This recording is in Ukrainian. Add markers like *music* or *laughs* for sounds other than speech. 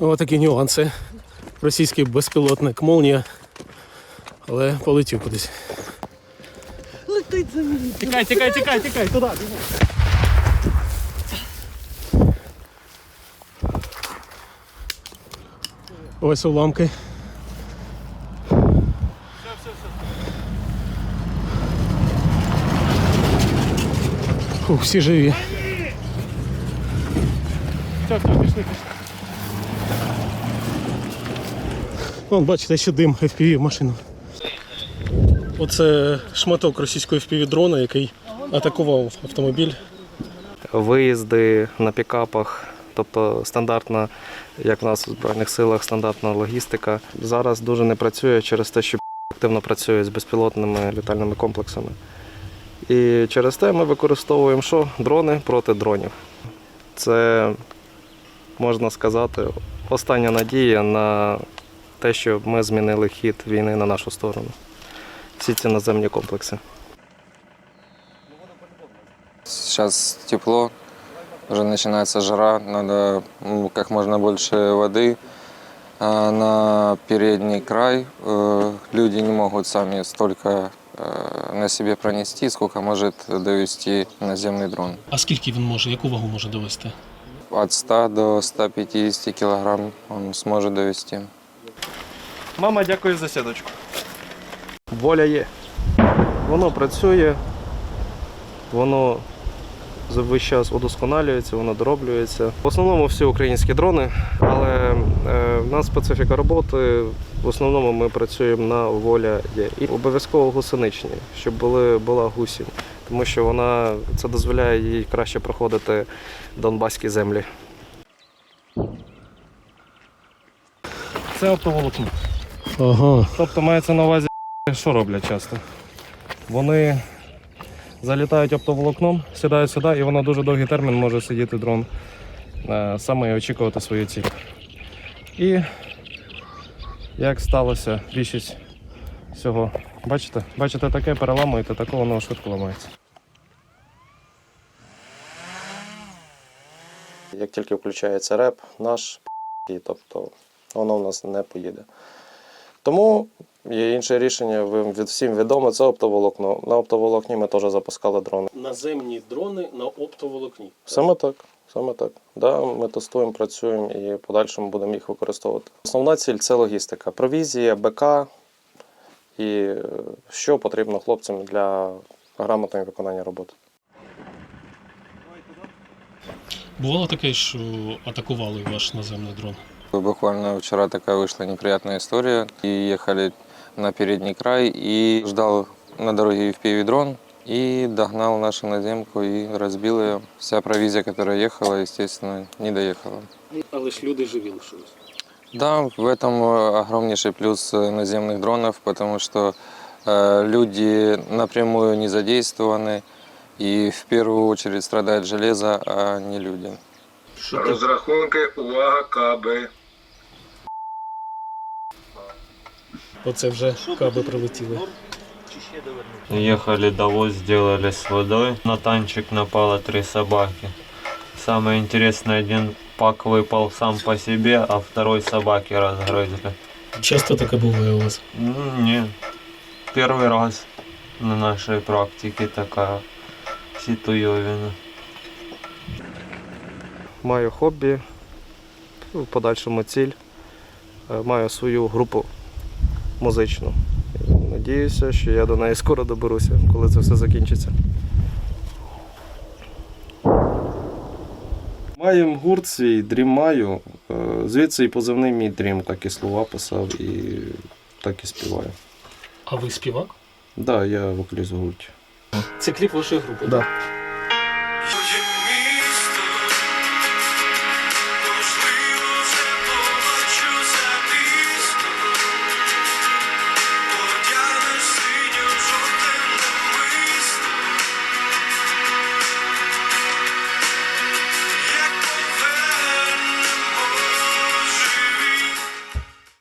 Ось такі нюанси. Російський безпілотник Молнія. Але полетів кудись. Летить за мені. Тікай, тікай, тікай, тікай, туди. Ось уламки. Фух, всі живі. Все, все, пішли, пішли. Вон, бачите, ще дим FPV машину. Оце шматок російської FPV дрона, який атакував автомобіль. виїзди на пікапах, тобто стандартна, як в нас у Збройних силах, стандартна логістика. Зараз дуже не працює через те, що активно працює з безпілотними літальними комплексами. І через те ми використовуємо що? Дрони проти дронів. Це, можна сказати, остання надія на те, щоб ми змінили хід війни на нашу сторону. Всі ці наземні комплекси. Сейчас тепло, уже начинается жара, надо ну, как можно больше воды. А на передний край э, люди не могут сами столько э, на себе пронести, сколько может довести наземный дрон. А скільки він може, яку вагу може довести? От 100 до 150 килограмм он сможет довести. Мама, дякую за сіточку. Воля є. Воно працює, воно за весь час удосконалюється, воно дороблюється. В основному всі українські дрони, але е, в нас специфіка роботи. В основному ми працюємо на воля є. І обов'язково гусеничні, щоб були, була гусінь, тому що вона це дозволяє їй краще проходити донбаські землі. Це оптоволокно. Ага. Тобто мається на увазі, *laughs* що роблять часто. Вони залітають оптоволокном, сідають сюди, і воно дуже довгий термін може сидіти дрон е, саме і очікувати свою ціль. І як сталося більшість всього. Бачите? Бачите, таке переламуєте, таке воно швидко ламається. Як тільки включається реп, наш *laughs* і тобто воно в нас не поїде. Тому є інше рішення, ви- від всім відомо, це оптоволокно. На оптоволокні ми теж запускали дрони. Наземні дрони на оптоволокні. Саме так. Саме так. Да, ми тестуємо, працюємо і в подальшому будемо їх використовувати. Основна ціль це логістика, провізія, БК і е, що потрібно хлопцям для грамотного виконання роботи. Бувало таке, що атакували ваш наземний дрон? Буквально вчера такая вышла неприятная история. И ехали на передний край и ждал на дороге FPV дрон и догнал нашу наземку и разбил ее. Вся провизия, которая ехала, естественно, не доехала. Але ж люди живі лишились. Да, в этом э, огромнейший плюс э, наземных дронов, потому что э, люди напрямую не задействованы, и в первую очередь страдает железо, а не люди. Розрахунки, увага, каби. Оце вже каби прилетіли. Ехали довоз, сделали с водой. На танчик напало три собаки. Самое интересное, один пак выпал сам по себе, а второй собаки разгрызли. Часто таке буває у вас. Ну, не. Первый раз на нашей практике такая ситуевина. Маю хобі, в подальшому ціль. Е, Маю свою групу музичну. Надіюся, що я до неї скоро доберуся, коли це все закінчиться. Маємо гурт свій, дрім маю. Е, Звідси і позивний мій дрім, так і слова писав і так і співаю. А ви співак? Так, да, я вокаліст в гурті. Це кліп вашої групи. Да.